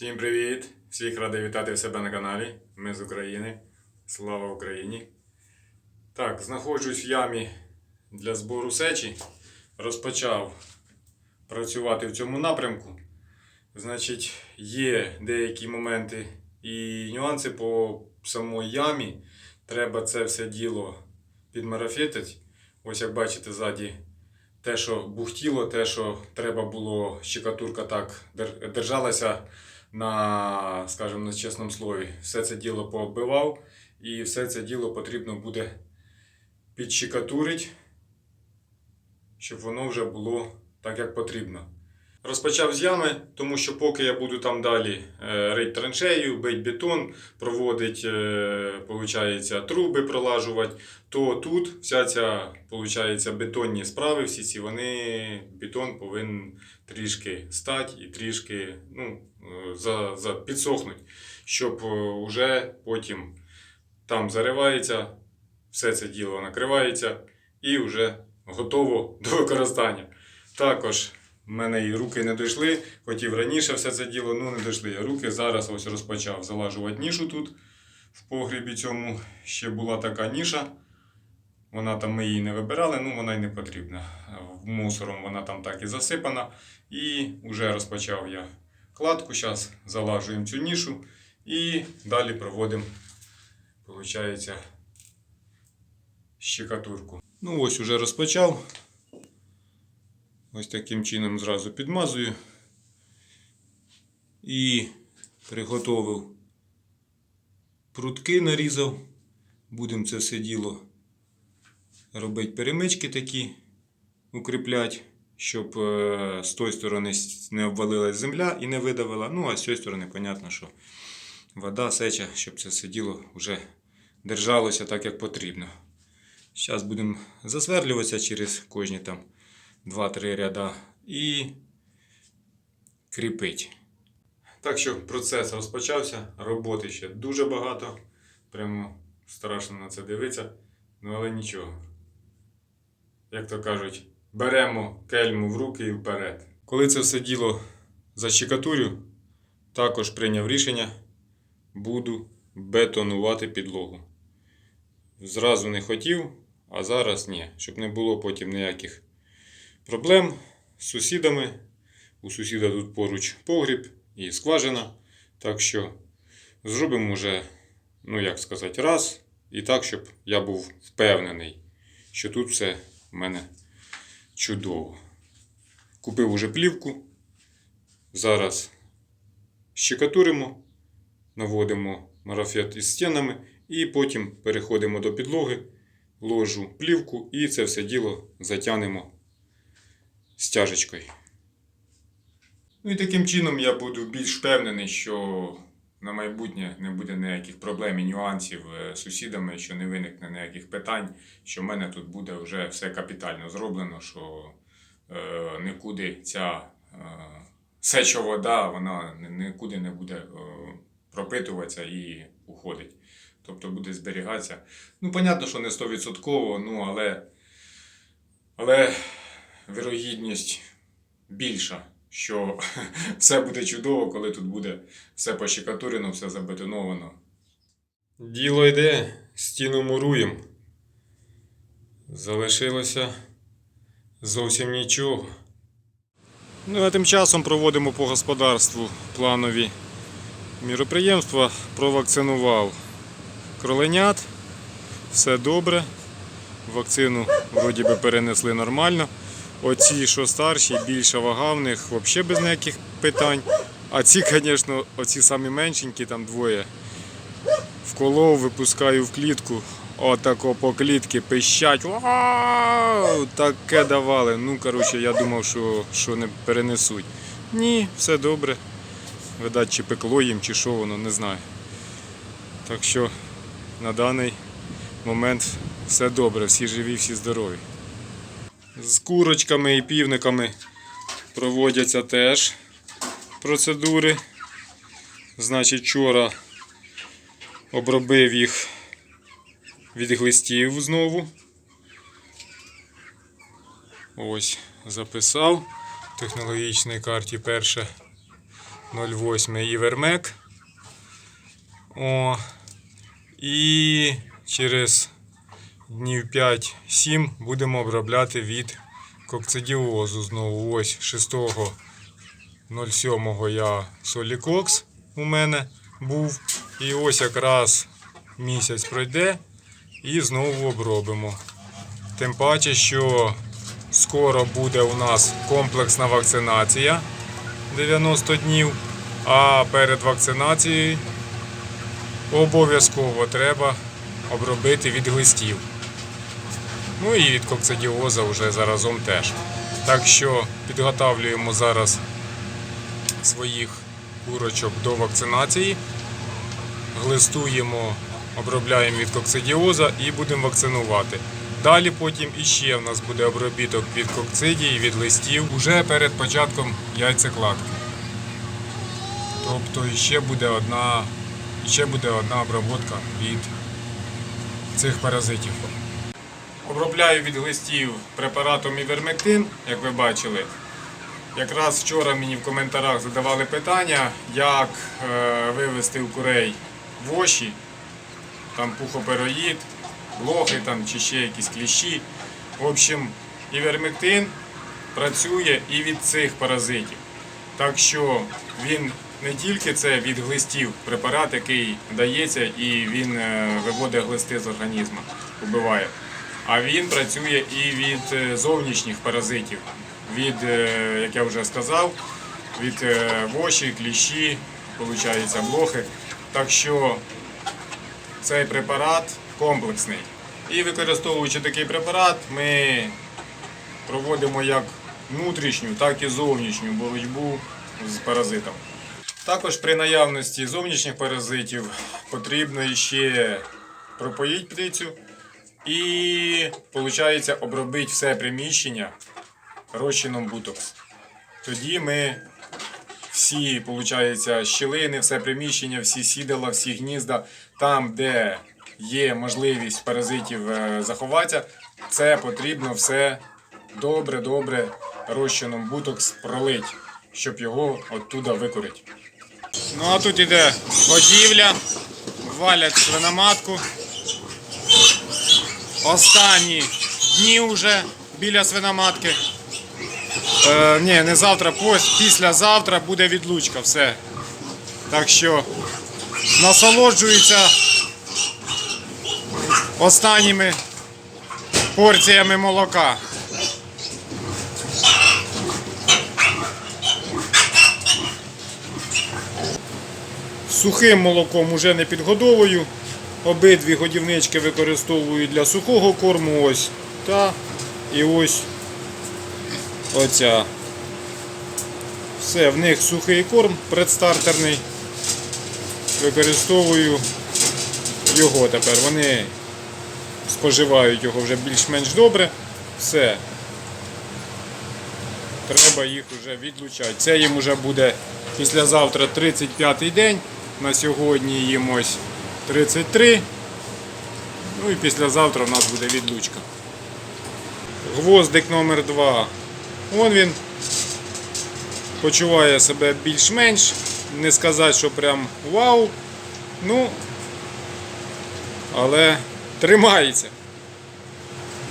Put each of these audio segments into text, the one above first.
Всім привіт! Всіх радий вітати в себе на каналі. Ми з України. Слава Україні! Так, знаходжусь в ямі для збору сечі. Розпочав працювати в цьому напрямку. Значить, є деякі моменти і нюанси по самій ямі. Треба це все діло підмарафетити. Ось як бачите ззаді те, що бухтіло, те, що треба було, щекатурка так держалася на, скажімо, на чесному слові. Все це діло пооббивав, і все це діло потрібно буде підщекатурити, щоб воно вже було так, як потрібно. Розпочав з ями, тому що поки я буду там далі е, рить траншею, бить бетон, проводить, е, труби пролажувати, то тут вся ця, получається, бетонні справи, всі ці вони, бетон повинен трішки стати і трішки ну, е, за, за, підсохнуть, щоб е, вже потім там заривається, все це діло накривається і вже готово до використання. Також в мене і руки не дійшли, хотів раніше все це діло, ну не дійшли. Руки зараз ось розпочав залажувати нішу тут в погрібі цьому. Ще була така ніша. Вона там ми її не вибирали, ну вона й не потрібна. Мусором вона там так і засипана. І вже розпочав я кладку. Зараз залажуємо цю нішу і далі проводимо, виходить, щекатурку. Ну ось уже розпочав. Ось таким чином зразу підмазую. І приготовив прутки, нарізав. Будемо це все діло робити перемички такі, укріплять, щоб е, з тої сторони не обвалилась земля і не видавила. Ну, а з цієї сторони, понятно, що вода, сеча, щоб це все діло вже держалося так, як потрібно. Зараз будемо засверлюватися через кожні там 2-3 ряда і кріпить. Так що процес розпочався, роботи ще дуже багато. Прямо страшно на це дивитися. Ну але нічого. Як то кажуть, беремо кельму в руки і вперед. Коли це все діло защекатурю, також прийняв рішення, буду бетонувати підлогу. Зразу не хотів, а зараз ні, щоб не було потім ніяких проблем з сусідами. У сусіда тут поруч погріб і скважина. Так що зробимо вже, ну як сказати, раз. І так, щоб я був впевнений, що тут все в мене чудово. Купив уже плівку. Зараз щекатуримо, наводимо марафет із стінами і потім переходимо до підлоги, ложу плівку і це все діло затягнемо стяжечкою. Ну і таким чином я буду більш впевнений, що на майбутнє не буде ніяких проблем і нюансів е, з сусідами, що не виникне ніяких питань, що в мене тут буде вже все капітально зроблено, що е, нікуди ця е, сеча вода вона нікуди не буде е, пропитуватися і уходить. Тобто буде зберігатися. Ну, понятно, що не 100%, ну але, але вірогідність більша, що все буде чудово, коли тут буде все пощекатурено, все забетоновано. Діло йде, стіну муруємо. Залишилося зовсім нічого. Ну, а тим часом проводимо по господарству планові міроприємства. Провакцинував кроленят. Все добре. Вакцину вроді би перенесли нормально. Оці, що старші, більша вага в них взагалі без ніяких питань. А ці, звісно, оці самі меншенькі, там двоє. Вколов, випускаю в клітку. Отако по клітки пищать. Вау! Таке давали. Ну, коротше, я думав, що, що не перенесуть. Ні, все добре. Видать, чи пекло їм, чи що воно, не знаю. Так що на даний момент все добре, всі живі, всі здорові. З курочками і півниками проводяться теж процедури. Значить, вчора обробив їх від глистів знову. Ось, записав. В технологічній карті перше 08 Івермек. О, і через днів 5-7 будемо обробляти від кокцидіозу знову. Ось 6.07 я Солікокс у мене був. І ось якраз місяць пройде і знову обробимо. Тим паче, що скоро буде у нас комплексна вакцинація 90 днів, а перед вакцинацією обов'язково треба обробити від глистів. Ну і від кокцидіоза вже заразом теж. Так що підготавлюємо зараз своїх курочок до вакцинації, глистуємо, обробляємо від кокцидіоза і будемо вакцинувати. Далі потім іще в нас буде обробіток від кокцидії, від листів уже перед початком яйцекладки. Тобто іще буде одна, іще буде одна обробка від цих паразитів. Обробляю від глистів препаратом івермектин, як ви бачили. Якраз вчора мені в коментарях задавали питання, як е, вивести у курей воші, там пухопероїд, блохи там, чи ще якісь кліщі. В общем, івермектин працює і від цих паразитів. Так що він не тільки це від глистів препарат, який дається і він е, виводить глисти з організму, вбиває. А він працює і від е, зовнішніх паразитів, від, е, як я вже сказав, від е, воші, кліщі, виходить, блохи. Так що цей препарат комплексний. І використовуючи такий препарат, ми проводимо як внутрішню, так і зовнішню боротьбу з паразитом. Також при наявності зовнішніх паразитів потрібно ще пропоїть птицю і, виходить, обробити все приміщення розчином бутокс. Тоді ми всі, виходить, щілини, все приміщення, всі сідала, всі гнізда, там, де є можливість паразитів е, заховатися, це потрібно все добре-добре розчином бутокс пролить, щоб його оттуда викорити. Ну а тут іде годівля, валять свиноматку. Останні дні вже біля свиноматки. Е, ні, не завтра, післязавтра буде відлучка, все. Так що насолоджуються останніми порціями молока. Сухим молоком уже не підгодовую. Обидві годівнички використовую для сухого корму. Ось та і ось оця. Все, в них сухий корм предстартерний. Використовую його тепер. Вони споживають його вже більш-менш добре. Все. Треба їх вже відлучати. Це їм вже буде післязавтра 35-й день. На сьогодні їм ось 33. Ну і післязавтра у нас буде відлучка. Гвоздик номер 2 Вон він почуває себе більш-менш. Не сказати, що прям вау. Ну, але тримається.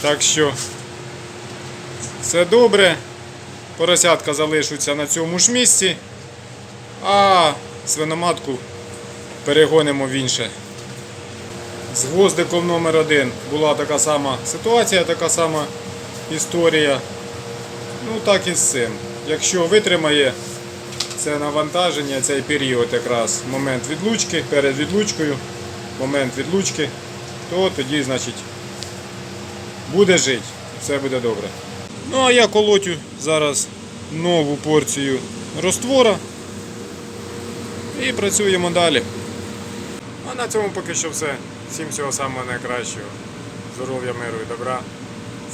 Так що все добре. Поросятка залишаться на цьому ж місці, а свиноматку перегонимо в інше. З гвоздиком номер один була така сама ситуація, така сама історія. Ну так і з цим. Якщо витримає це навантаження, цей період якраз момент відлучки, перед відлучкою, момент відлучки, то тоді, значить, буде жити, все буде добре. Ну а я колотю зараз нову порцію роствора і працюємо далі. А на цьому поки що все. Всім всього самого найкращого. Здоров'я, миру і добра.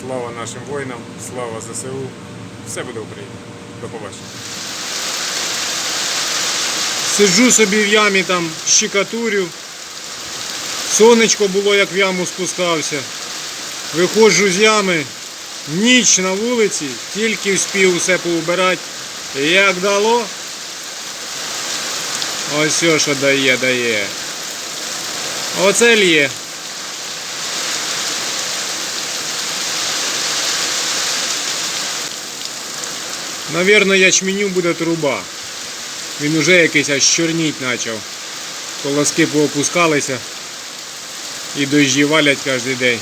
Слава нашим воїнам, слава ЗСУ. Все буде Україна. До побачення. Сиджу собі в ямі там щикатурю. Сонечко було, як в яму спускався. Виходжу з ями. Ніч на вулиці, тільки вспів усе поубирати. Як дало, Ось все, що дає, дає. Оце лє. Навірно, ячменю буде труба. Він уже якийсь аж чорніть почав. Колоски поопускалися і дощі валять кожен день.